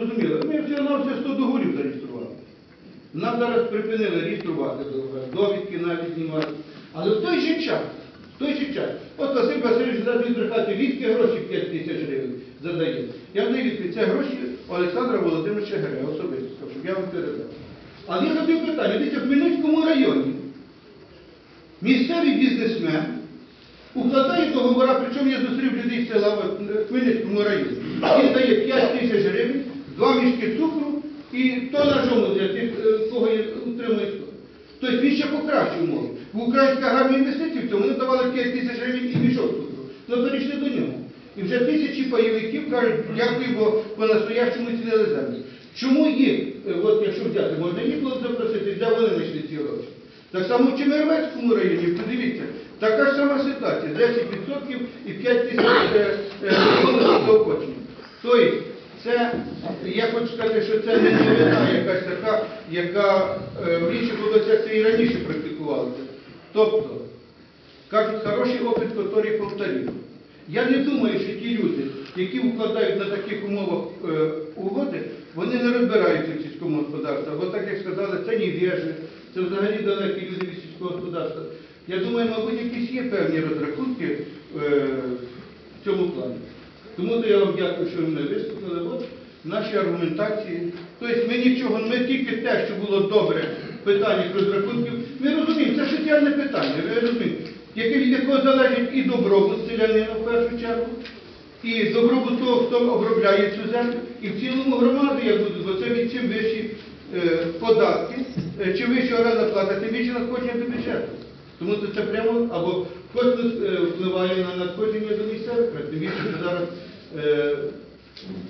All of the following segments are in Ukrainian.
Розуміло, ми всього на все 100 договорів зареєстрували. Нам зараз припинили реєструвати договори, довідки навіть знімати. Але в той же час, в той же час, от Василь Васильович зараз відбрехати, відки гроші 5 тисяч гривень задає. Я не відки, це гроші Олександра Володимировича Герея особисто, щоб я вам передав. Але я хотів питання, дивіться, в Хмельницькому районі місцевий бізнесмен укладає договора, причому я зустрів людей з села в Хмельницькому районі. Він дає 5 тисяч гривень, два мішки цукру і то на жому для тих, е, кого є утримує. Тобто він ще покращив умови. В Українська гарна інвестиції в цьому вони давали 5 тисяч гривень і мішок цукру. Ну перейшли до нього. І вже тисячі пайовиків кажуть, дякую, бо по-настоящому цінили землю. Чому їх, е, от якщо взяти, можна їх було запросити, де вони знайшли ці гроші? Так само в Чемервецькому районі, подивіться, така ж сама ситуація, 10% і 5 тисяч е, е, заохочення. Тобто, це, я хочу сказати, що це не новина якась така, яка в інших областях і раніше практикувалося. Тобто, кажуть, хороший опит, який повторив. Я не думаю, що ті люди, які укладають на таких умовах е, угоди, вони не розбираються в сільському господарстві. Бо так як сказали, це не невіжі, це взагалі далекі люди від сільського господарства. Я думаю, мабуть, якісь є певні розрахунки е, в цьому плані. Тому то я вам дякую, що ви мене вислухали. От наші аргументації. Тобто ми нічого, ми тільки те, що було добре в питаннях розрахунків, ми розуміємо, це соціальне питання, ви розумієте, яке від якого залежить і добробут селянина в першу чергу, і добробут того, хто обробляє цю землю, і в цілому громади, як будуть, бо це від чим вищі е, податки, е, чим вища оренда плата, тим більше надходження до бюджету. Тому це прямо або космос е, впливає на надходження до місцевих, тим більше що зараз е,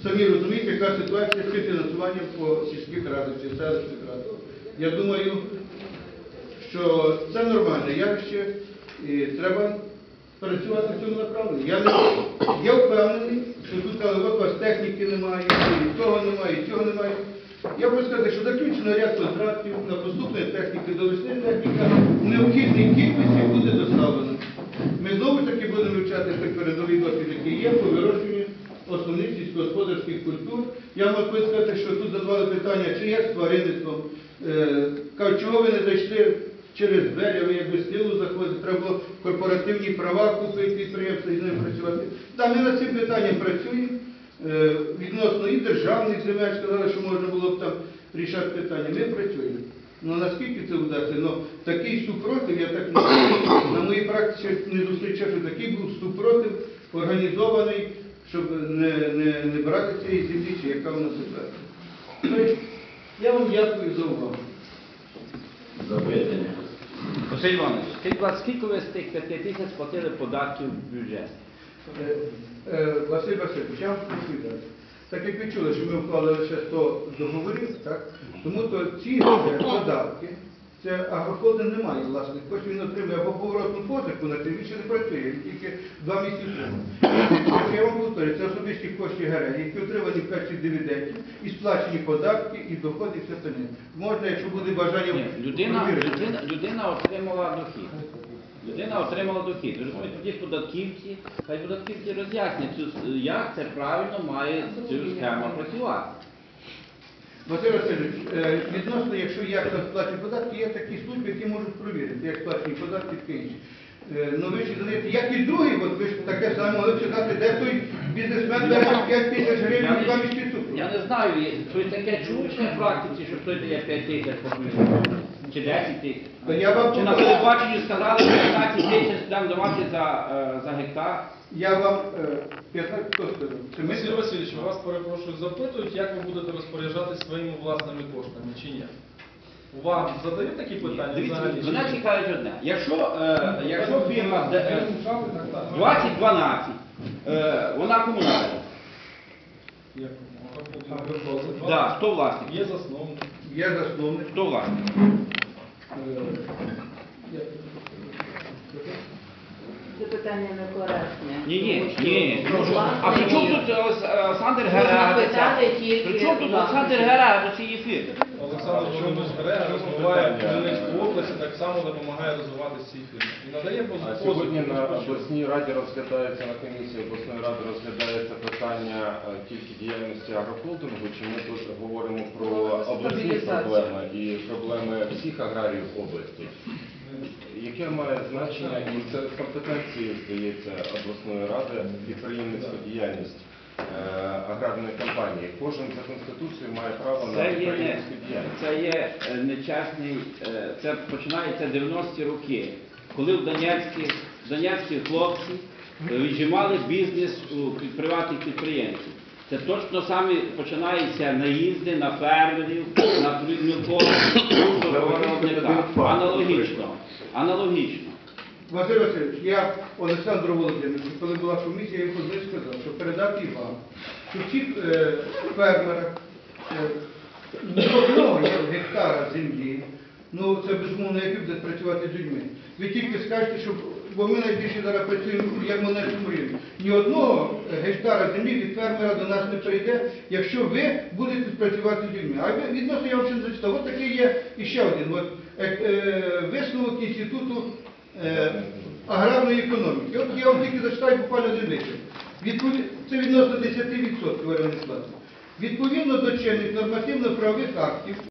самі розумієте, яка ситуація з фінансуванням по сільських радах чи селищних радах. Я думаю, що це нормальне явище і треба працювати в цьому направленні. Я, не, я впевнений, що тут але техніки немає, і того немає, і цього немає. Я хочу сказати, що заключено ряд контрактів на поступної техніки до весни техніка в необхідній кількості буде доставлена. Ми знову таки будемо вивчати той передовий досвід, який є по вирощуванню основних сільськогосподарських культур. Я можу сказати, що тут задавали питання, чи як з тваринництвом. Е, чого ви не зайшли через двері, ви якби з тилу заходите, треба корпоративні права купити підприємства і з ними працювати. Та ми над цим питанням працюємо. Е, Відносно і державних земель сказали, що можна було б там рішати питання. Ми працюємо. Ну наскільки це вдасться? Ну такий супротив, я так не- на моїй практиці не зустрічав, що такий був супротив організований, щоб не, не, не брати цієї землі, чи яка вона ситуація. Я вам дякую за увагу. Запитання. Василь Іванович, скажіть, скільки ви з тих 5 тисяч сплатили податків в бюджет? Е, е, Василь Васильович, я вам розповідаю. Так як ви чули, що ми вклали лише 100 договорів, так? тому то ці податки, це агрохолдинг не має власних коштів, він отримує або поворотну позику, на це більше не працює, він тільки два місяці отримав. Я вам повторюю, це особисті кошти ГРЕ, які отримані в качестві дивідендів, і сплачені податки, і доходи, і все остальне. Можна, якщо буде бажання Ні, людина, людина, людина отримала дохід. Людина отримала дохід. Розумієте, тоді податківці, хай податківці роз'яснять, цю- як це правильно має цю схема працювати. Василь Васильович, е, відносно, якщо я там сплачую податки, є такі служби, які можуть провірити, як сплачені податки і таке інше. Е, Ну ви ж знаєте, як і другий, от ви ж таке саме могли б сказати, де той бізнесмен бере 5 тисяч гривень два не, мішки цукру. я не знаю, є- щось таке чув ще в практиці, що хтось дає 5 тисяч по бюджету? Чи 10 тисяч. То я вам Чи на телебаченні сказали, що 15 тисяч будемо давати за, е, за гектар? Я вам е, 15 хто сказав? Це ми Василь Васильович, вас перепрошую, запитують, як ви будете розпоряджатися своїми власними коштами чи ні? Вам задають такі питання Дивіться, взагалі? чи мене цікавить одне. Якщо, е, якщо фірма де- е, Так, так. 2012, е, вона комунальна, Як? Да, хто власник? Є засновник. я засновник. Хто власник? Е, Це питання не коректне. Ні, ні, ні. А при чому тут Олександр Ви Гера? запитали тільки При чому тут. Олександр Гера у цій ефір? Олександр Володимирович Грега розвиває Хмельницьку область і так само допомагає розвивати ці фірми. І надає А сьогодні на обласній раді розглядається на комісії обласної ради розглядається питання е, тільки діяльності агрохолдингу, чи ми тут говоримо про обласні Стабілізацію. проблеми і проблеми всіх аграріїв області? Яке має значення і це з компетенції, здається, обласної ради підприємницька діяльність аграрної компанії? Кожен за конституцією має право на Це є, не, підприємницьку діяльність. це є е, нечесний, е, це починається 90-ті роки, коли в Донецькі, донецькі хлопці е, віджимали бізнес у під- приватних підприємців. Це точно саме починаються наїзди на фермерів, на при- мілкого виробника. Аналогічно. Аналогічно. Василь Васильович, я Олександру Володимировичу, коли була комісія, я позицію сказав, що передати вам, що всі е, фермери е, одного гектара землі, ну це безумовно, які будуть працювати з людьми. Ви тільки скажете, що бо ми найбільше зараз працюємо як на нашому рівні. Ні одного гектара землі від фермера до нас не прийде, якщо ви будете працювати з людьми. А відносно я вам ще не зачитав. Ось такий є іще один. От, е, е, висновок інституту е, аграрної економіки. От я вам тільки зачитаю буквально один. Відпові... Це відносно 10% Ірина Владимировна. Відповідно до чинних нормативно-правових актів